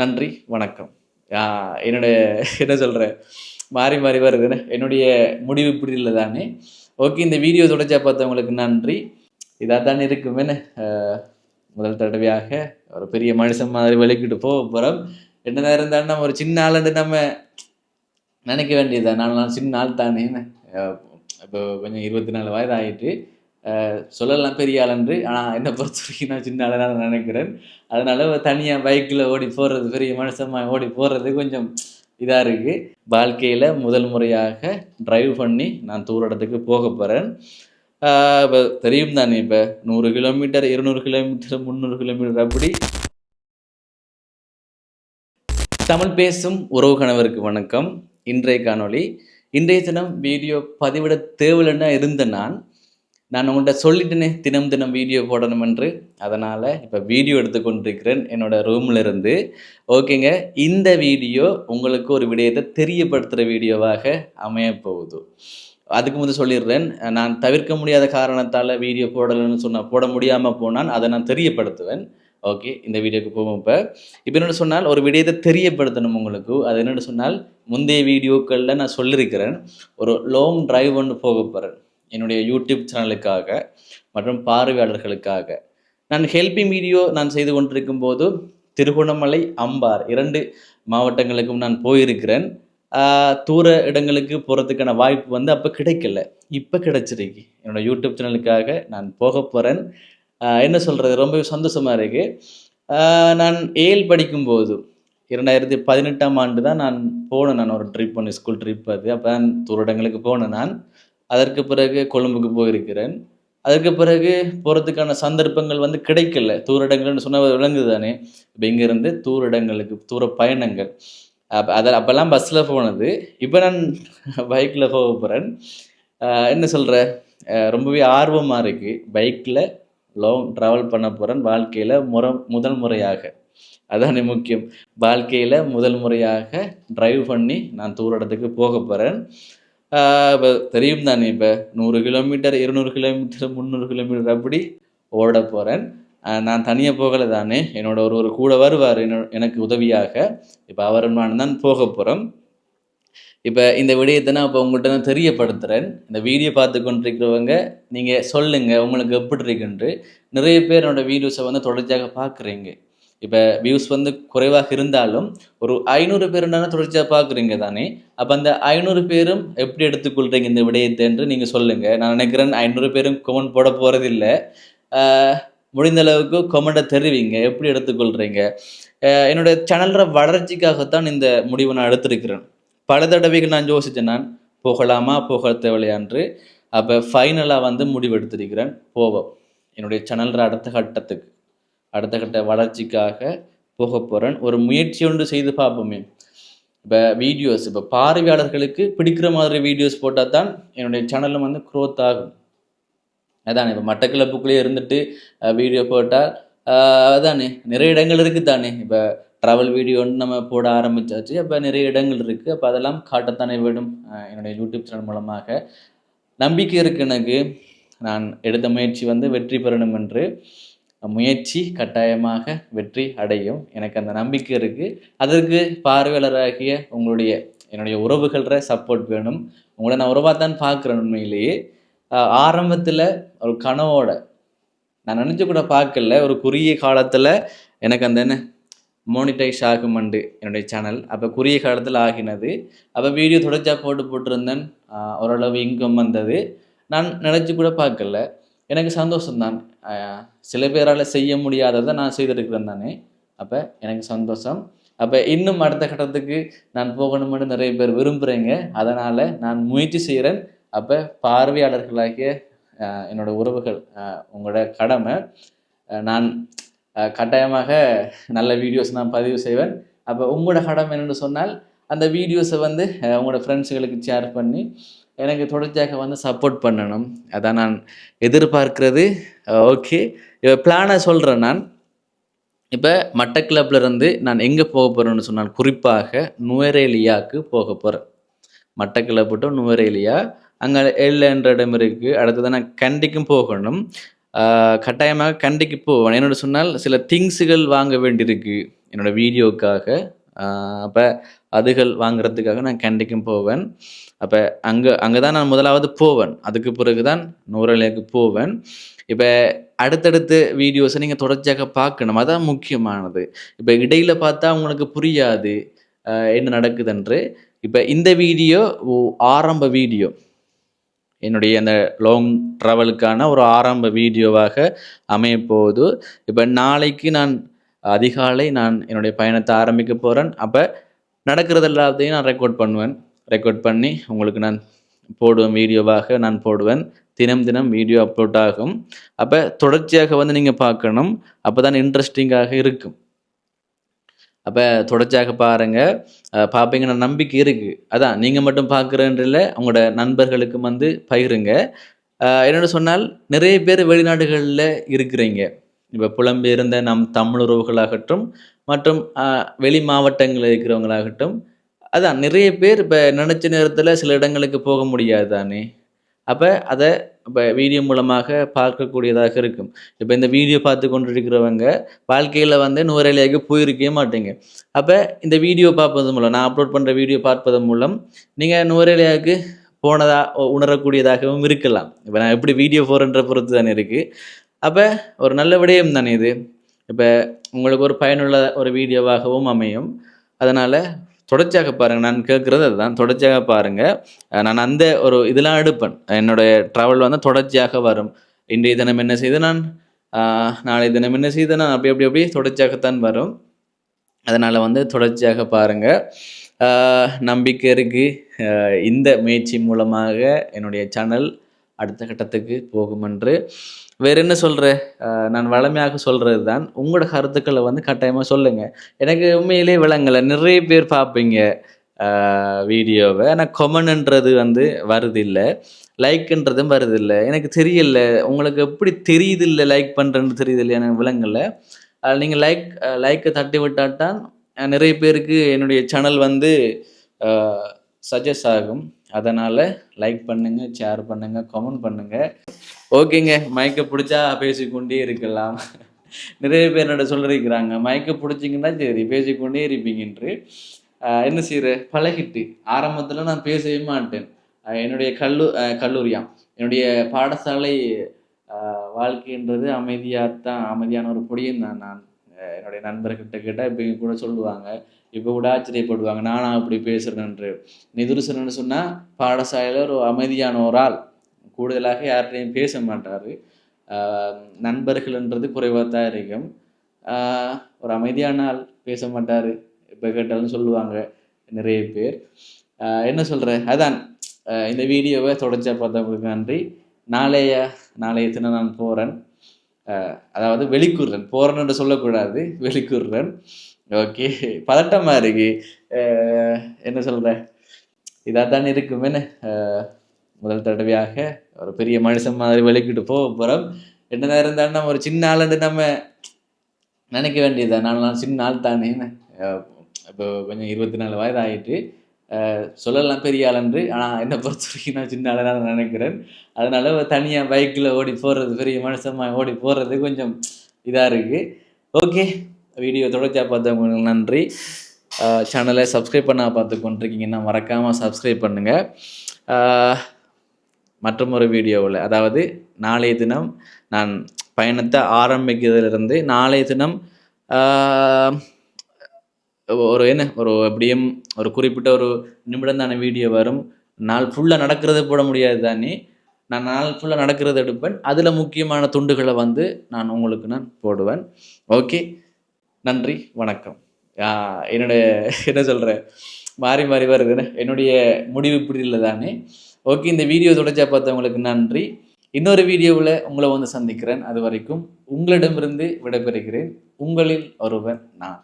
நன்றி வணக்கம். என்னுடைய என்ன சொல்கிற மாறி மாறி வருதுன்னு என்னுடைய முடிவு இப்படி இல்லை தானே. ஓகே இந்த வீடியோ தொடர்ச்சியாக பார்த்தவங்களுக்கு நன்றி. இதாக தானே இருக்குமேன்னு முதல் தடவையாக ஒரு பெரிய மனுஷன் மாதிரி வெளிக்கிட்டு போக போகிறோம் என்ன நேரம் இருந்தாலும் நம்ம ஒரு சின்ன ஆளுன்னு நம்ம நினைக்க வேண்டியதுதான். நான் நான் சின்ன ஆள் தானே இப்போ கொஞ்சம் இருபத்தி நாலு வயது ஆகிட்டு சொல்லலாம் பெரிய ஆளன்று ஆனால் என்னை பொறுத்த வரைக்கும் நான் சின்ன ஆளாக நான் நினைக்கிறேன். அதனால் தனியாக பைக்கில் ஓடி போகிறது பெரிய மனுஷமாக ஓடி போகிறது கொஞ்சம் இதாக இருக்குது வாழ்க்கையில் முதல் முறையாக ட்ரைவ் பண்ணி நான் தூர இடத்துக்கு போக போகிறேன் இப்போ தெரியும் தானே இப்போ நூறு கிலோமீட்டர் இருநூறு கிலோமீட்டர் முந்நூறு கிலோமீட்டர் அப்படி தமிழ் பேசும் உறவு கணவருக்கு வணக்கம். இன்றைய காணொளி இன்றைய தினம் வீடியோ பதிவிட தேவையில்லைன்னா இருந்த நான். நான் உங்கள்கிட்ட சொல்லிட்டேனே தினம் தினம் வீடியோ போடணும் என்று அதனால் இப்போ வீடியோ எடுத்துக்கொண்டிருக்கிறேன் என்னோட ரூமில் இருந்து ஓகேங்க இந்த வீடியோ உங்களுக்கு ஒரு விடயத்தை தெரியப்படுத்துகிற வீடியோவாக அமைய போகுது அதுக்கு முதல் சொல்லிடுறேன் நான் தவிர்க்க முடியாத காரணத்தால் வீடியோ போடலைன்னு சொன்னால் போட முடியாமல் போனால் அதை நான் தெரியப்படுத்துவேன். ஓகே இந்த வீடியோக்கு போவோம் இப்போ. இப்போ என்னென்னு சொன்னால் ஒரு விடயத்தை தெரியப்படுத்தணும் உங்களுக்கு. அது என்னென்னு சொன்னால் முந்தைய வீடியோக்களில் நான் சொல்லியிருக்கிறேன் ஒரு லாங் டிரைவ் ஒன்று போக போகிறேன் என்னுடைய யூடியூப் சேனலுக்காக மற்றும் பார்வையாளர்களுக்காக. நான் ஹெல்பிங் வீடியோ நான் செய்து கொண்டிருக்கும் போது திருகோணமலை அம்பார் இரண்டு மாவட்டங்களுக்கும் நான் போயிருக்கிறேன். தூர இடங்களுக்கு போகிறதுக்கான வாய்ப்பு வந்து அப்போ கிடைக்கல. இப்போ கிடைச்சிருக்கு. என்னோடய யூடியூப் சேனலுக்காக நான் போக போகிறேன் என்ன சொல்கிறது ரொம்பவே சந்தோஷமாக இருக்குது நான் ஏல் படிக்கும்போது இரண்டாயிரத்தி பதினெட்டாம் ஆண்டு தான் நான் போனேன். நான் ஒரு ட்ரிப் ஒன்று ஸ்கூல் ட்ரிப் அது. அப்போ தான் தூர இடங்களுக்கு போனேன் நான். அதற்கு பிறகு கொழும்புக்கு போயிருக்கிறேன். அதற்கு பிறகு போகிறதுக்கான சந்தர்ப்பங்கள் வந்து கிடைக்கல. தூரடங்கள்னு சொன்னால் விளங்குது தானே இப்போ இங்கேருந்து தூரடங்களுக்கு தூர பயணங்கள். அப்போ அதில் அப்போல்லாம் பஸ்ஸில் போனது. இப்போ நான் பைக்கில் போக போகிறேன் என்ன சொல்கிற ரொம்பவே ஆர்வமாக இருக்குது பைக்கில் லாங் ட்ராவல் பண்ண போகிறேன் வாழ்க்கையில் முற முதல் முறையாக. அதானே முக்கியம். வாழ்க்கையில் முதல் முறையாக ட்ரைவ் பண்ணி நான் தூர இடத்துக்கு போக போகிறேன் இப்போ தெரியும் தானே இப்போ நூறு கிலோமீட்டர் இருநூறு கிலோமீட்டர் முந்நூறு கிலோமீட்டர் அப்படி ஓட போகிறேன் நான் தனியாக போகலை தானே என்னோட ஒரு ஒரு கூட வருவார் எனக்கு உதவியாக. இப்போ அவர் நான் தான் போக போகிறோம் இப்போ இந்த விடயத்தை நான் இப்போ உங்கள்கிட்ட நான் தெரியப்படுத்துகிறேன் இந்த வீடியோ பார்த்து கொண்டிருக்கிறவங்க நீங்கள் சொல்லுங்கள் உங்களுக்கு எப்படி இருக்குன்ட்டு நிறைய பேர் என்னோடய வீடியோஸை வந்து தொடர்ச்சியாக பார்க்குறீங்க. இப்போ வியூஸ் வந்து குறைவாக இருந்தாலும் ஒரு ஐநூறு பேர் தொடர்ச்சியாக பார்க்குறீங்க தானே? அப்போ அந்த ஐநூறு பேரும் எப்படி எடுத்துக்கொள்கிறீங்க இந்த விடயத்தை என்று நீங்கள் சொல்லுங்கள் நான் நினைக்கிறேன் ஐநூறு பேரும் கொமெண்ட் போட போகிறதில்ல முடிந்த அளவுக்கு கொமெண்டை தெரிவிங்க. எப்படி எடுத்துக்கொள்கிறீங்க என்னோடய சேனலோட வளர்ச்சிக்காகத்தான் இந்த முடிவை நான் எடுத்திருக்கிறேன். பல தடவைகள் நான் யோசித்தேன் நான் போகலாமா போக தேவையான்று அப்போ ஃபைனலாக வந்து முடிவெடுத்திருக்கிறேன் போவோம். என்னுடைய சேனல்ற அடுத்த கட்டத்துக்கு. அடுத்த கட்ட வளர்ச்சிக்காக போக போகிறேன் ஒரு முயற்சி ஒன்று செய்து பார்ப்போமே. இப்போ வீடியோஸ் இப்போ பார்வையாளர்களுக்கு பிடிக்கிற மாதிரி வீடியோஸ் போட்டால் தான் என்னுடைய சேனலும் வந்து க்ரோத் ஆகும். அதானே இப்போ மட்டக்கிழப்புக்குள்ளேயே இருந்துட்டு வீடியோ போட்டால் அதானே நிறைய இடங்கள் இருக்குது தானே இப்போ ட்ராவல் வீடியோன்னு நம்ம போட ஆரம்பித்தாச்சு அப்போ நிறைய இடங்கள் இருக்குது அப்போ அதெல்லாம் காட்டத்தானே விடும் என்னுடைய யூடியூப் சேனல் மூலமாக. நம்பிக்கை இருக்குது எனக்கு. நான் எடுத்த முயற்சி வந்து வெற்றி பெறணும் என்று. முயற்சி கட்டாயமாக வெற்றி அடையும். எனக்கு அந்த நம்பிக்கை இருக்குது அதற்கு பார்வையாளராகிய உங்களுடைய என்னுடைய உறவுகள சப்போர்ட் வேணும். உங்களை நான் உறவாக தான் பார்க்குறேன் உண்மையிலேயே. ஆரம்பத்தில் ஒரு கனவோட நான் நினச்சி கூட பார்க்கல. ஒரு குறுகிய காலத்தில் எனக்கு அந்த என்ன மோனிடைஸ் ஆகுமண்டு என்னுடைய சேனல் அப்போ குறுகிய காலத்தில் ஆகினது. அப்போ வீடியோ தொடர்ச்சியாக போட்டு போட்டிருந்தேன். ஓரளவு இன்கம் வந்தது. நான் நினச்சி கூட பார்க்கல. எனக்கு சந்தோஷம்தான். சில பேரால் செய்ய முடியாததை நான் செய்திருக்கிறேன் தானே. அப்போ எனக்கு சந்தோஷம். அப்போ இன்னும் அடுத்த கட்டத்துக்கு நான் போகணும்னு நிறைய பேர் விரும்புகிறேங்க அதனால் நான் முயற்சி செய்கிறேன் அப்போ பார்வையாளர்களாகிய என்னோட உறவுகள் உங்களோட கடமை நான் கட்டாயமாக நல்ல வீடியோஸ் நான் பதிவு செய்வேன். அப்போ உங்களோட கடமை என்னென்னு சொன்னால் அந்த வீடியோஸை வந்து உங்களோட ஃப்ரெண்ட்ஸுகளுக்கு ஷேர் பண்ணி எனக்கு தொடர்ச்சியாக வந்து சப்போர்ட் பண்ணணும். அதான் நான் எதிர்பார்க்கிறது. ஓகே இப்போ பிளானை சொல்கிறேன் நான். இப்போ மட்டக்கிளப்பில் இருந்து நான் எங்கே போக போகிறேன்னு சொன்னால் குறிப்பாக நுவரேலியாவுக்கு போக போகிறேன் மட்டக்கிளப்பு டு நுவரேலியா. அங்கே எல் என்ற இடம் இருக்குது அடுத்தது நான் கண்டிக்கும் போகணும். கட்டாயமாக கண்டிக்கு போவேன். என்னோட சொன்னால் சில திங்ஸுகள் வாங்க வேண்டியிருக்கு. என்னோடய வீடியோக்காக அப்போ அதுகள் வாங்குறதுக்காக நான் கண்டிக்கும் போவேன். அப்போ அங்கே அங்கே தான் நான் முதலாவது போவேன். அதுக்கு பிறகு தான் நூறலைக்கு போவேன். இப்போ அடுத்தடுத்து வீடியோஸை நீங்கள் தொடர்ச்சியாக பார்க்கணும். அதான் முக்கியமானது. இப்போ இடையில் பார்த்தா உங்களுக்கு புரியாது என்ன நடக்குதுன்று. இப்போ இந்த வீடியோ ஆரம்ப வீடியோ. என்னுடைய அந்த லாங் ட்ராவலுக்கான ஒரு ஆரம்ப வீடியோவாக அமையப்போகுது. இப்போ நாளைக்கு நான் அதிகாலை நான் என்னுடைய பயணத்தை ஆரம்பிக்க போகிறேன் அப்போ நடக்கிறது எல்லாத்தையும் நான் ரெக்கார்ட் பண்ணுவேன். ரெக்கார்ட் பண்ணி உங்களுக்கு நான் போடுவேன் வீடியோவாக நான் போடுவேன். தினம் தினம் வீடியோ அப்லோட் ஆகும். அப்போ தொடர்ச்சியாக வந்து நீங்கள் பார்க்கணும். அப்போ தான் இன்ட்ரெஸ்டிங்காக இருக்கும். அப்போ தொடர்ச்சியாக பாருங்கள் பார்ப்பீங்கன்னு நம்பிக்கை இருக்குது அதான் நீங்கள் மட்டும் பார்க்குறேன்றில் உங்களோட நண்பர்களுக்கும் வந்து பகிருங்க. என்னென்னு சொன்னால் நிறைய பேர் வெளிநாடுகளில் இருக்கிறீங்க. இப்போ புலம்பெயர்ந்த நம் தமிழ் உறவுகளாகட்டும் மற்றும் வெளி மாவட்டங்களில் இருக்கிறவங்களாகட்டும் அதான் நிறைய பேர் இப்போ நினச்ச நேரத்தில் சில இடங்களுக்கு போக முடியாது தானே? அப்போ அதை இப்போ வீடியோ மூலமாக பார்க்கக்கூடியதாக இருக்கும். இப்போ இந்த வீடியோ பார்த்து கொண்டிருக்கிறவங்க வாழ்க்கையில் வந்து நூறலையாக போயிருக்கவே மாட்டீங்க. அப்போ இந்த வீடியோ பார்ப்பது மூலம் நான் அப்லோட் பண்ணுற வீடியோ பார்ப்பதன் மூலம் நீங்கள் நுவரேலியாவுக்கு போனதாக உணரக்கூடியதாகவும் இருக்கலாம். இப்போ நான் எப்படி வீடியோ போகிறன்ற பொறுத்து தானே இருக்குது அப்போ ஒரு நல்ல விடயம் தானே இது? இப்போ உங்களுக்கு ஒரு பயனுள்ள ஒரு வீடியோவாகவும் அமையும். அதனால் தொடர்ச்சியாக பாருங்கள் நான் கேட்குறது அதுதான். தொடர்ச்சியாக பாருங்கள் நான் அந்த ஒரு இதெல்லாம் எடுப்பேன். என்னுடைய ட்ராவல் வந்து தொடர்ச்சியாக வரும். இன்றைய தினம் என்ன செய்து நான் நாளை நாளைய தினம் என்ன செய்து நான் அப்படி அப்படி அப்படி தொடர்ச்சியாகத்தான் வரும். அதனால் வந்து தொடர்ச்சியாக பாருங்கள் நம்பிக்கை இருக்குது இந்த முயற்சி மூலமாக என்னுடைய சேனல் அடுத்த கட்டத்துக்கு போகும் என்று வேற என்ன சொல்கிற நான் வளமையாக சொல்கிறது தான் உங்களோட கருத்துக்களை வந்து கட்டாயமாக சொல்லுங்கள் எனக்கு உண்மையிலே விளங்கலை. நிறைய பேர் பார்ப்பீங்க வீடியோவை. ஆனால் கொமன்ன்றது வந்து வருதில்லை. லைக்குன்றதும் வருதில்லை. எனக்கு தெரியல. உங்களுக்கு எப்படி தெரியுது இல்லை லைக் பண்ணுறேன்னு தெரியுது எனக்கு விளங்கலை. நீங்கள் லைக் லைக்கை தட்டி விட்டாட்டான் நிறைய பேருக்கு என்னுடைய சேனல் வந்து சஜஸ்ட் ஆகும். அதனால் லைக் பண்ணுங்கள் ஷேர் பண்ணுங்கள் கமெண்ட் பண்ணுங்கள் ஓகேங்க மயக்க பிடிச்சா பேசிக்கொண்டே இருக்கலாம். நிறைய பேர் என்னோட சொல்லியிருக்கிறாங்க மயக்க பிடிச்சிங்கன்னா சரி பேசிக்கொண்டே இருப்பீங்கன்று என்ன செய்கிற பழகிட்டு. ஆரம்பத்தில் நான் பேசவே மாட்டேன். என்னுடைய கல்லூ கல்லூரியாம் என்னுடைய பாடசாலை வாழ்க்கைன்றது அமைதியாக தான் அமைதியான ஒரு பொடியும் தான் நான். என்னுடைய நண்பர்கிட்ட கேட்டால் இப்போ கூட சொல்லுவாங்க. இப்போ கூட ஆச்சரியப்படுவாங்க. நானா அப்படி பேசுகிறேன்று நிதுருசனன்னு சொன்னால் பாடசாலையில் ஒரு அமைதியான ஒரு ஆள். கூடுதலாக யார்கிட்டையும் பேச மாட்டார். நண்பர்கள்ன்றது குறைவாக தான் இருக்கும். ஒரு அமைதியான ஆள் பேச மாட்டார். இப்போ கேட்டாலும் சொல்லுவாங்க நிறைய பேர். என்ன சொல்கிற அதான். இந்த வீடியோவை தொடர்ச்சியாக பார்த்தவங்களுக்கு நன்றி. நாளைய நாளைய தினம் நான் போகிறேன் அதாவது வெளிக்குர்றன் போறன்னு சொல்லக்கூடாது வெளிக்குர்றன் ஓகே பதட்டமாக இருக்கு என்ன சொல்கிற இதாக தான் இருக்கும் என்ன? முதல் தடவையாக ஒரு பெரிய மனுஷன் மாதிரி வெளிக்கிட்டு போக போகிறோம் நேரம் இருந்தாலும் நம்ம ஒரு சின்ன ஆளுன்னு நம்ம நினைக்க வேண்டியது நான் நான் சின்ன ஆள் தானே என்ன? இப்போ கொஞ்சம் இருபத்தி நாலு வயது ஆகிட்டு சொல்லலாம் பெரிய ஆளன்று ஆனால் என்னை பொறுத்த வரைக்கும் நான் சின்ன ஆளாக நினைக்கிறேன். அதனால் தனியாக பைக்கில் ஓடி போடுறது பெரிய மனுஷமாக ஓடி போடுறது கொஞ்சம் இதாக இருக்குது ஓகே வீடியோ தொடர்ச்சியாக பார்த்தவங்களுக்கு நன்றி. சேனலை சப்ஸ்கிரைப் பண்ண பார்த்து கொண்டிருக்கீங்கன்னா மறக்காமல் சப்ஸ்கிரைப் பண்ணுங்கள் மற்றும் ஒரு வீடியோவில் அதாவது நாளைய தினம் நான் பயணத்தை ஆரம்பிக்கிறதுலேருந்து நாளைய தினம் ஒரு என்ன ஒரு எப்படியும் ஒரு குறிப்பிட்ட ஒரு நிமிடம் தானே வீடியோ வரும். நாள் ஃபுல்லாக நடக்கிறது போட முடியாது தானே. நான் நாள் ஃபுல்லாக நடக்கிறது எடுப்பேன். அதில் முக்கியமான துண்டுகளை வந்து நான் உங்களுக்கு நான் போடுவேன். ஓகே நன்றி வணக்கம். என்னுடைய என்ன சொல்கிறேன் மாறி மாறி வருதுன்னு என்னுடைய முடிவு இப்படி இல்லை தானே. ஓகே இந்த வீடியோ தொடர்ச்சியாக பார்த்தவங்களுக்கு நன்றி. இன்னொரு வீடியோவில் உங்களை வந்து சந்திக்கிறேன். அது வரைக்கும் உங்களிடமிருந்து விடைபெறுகிறேன். உங்களில் ஒருவன் நான்.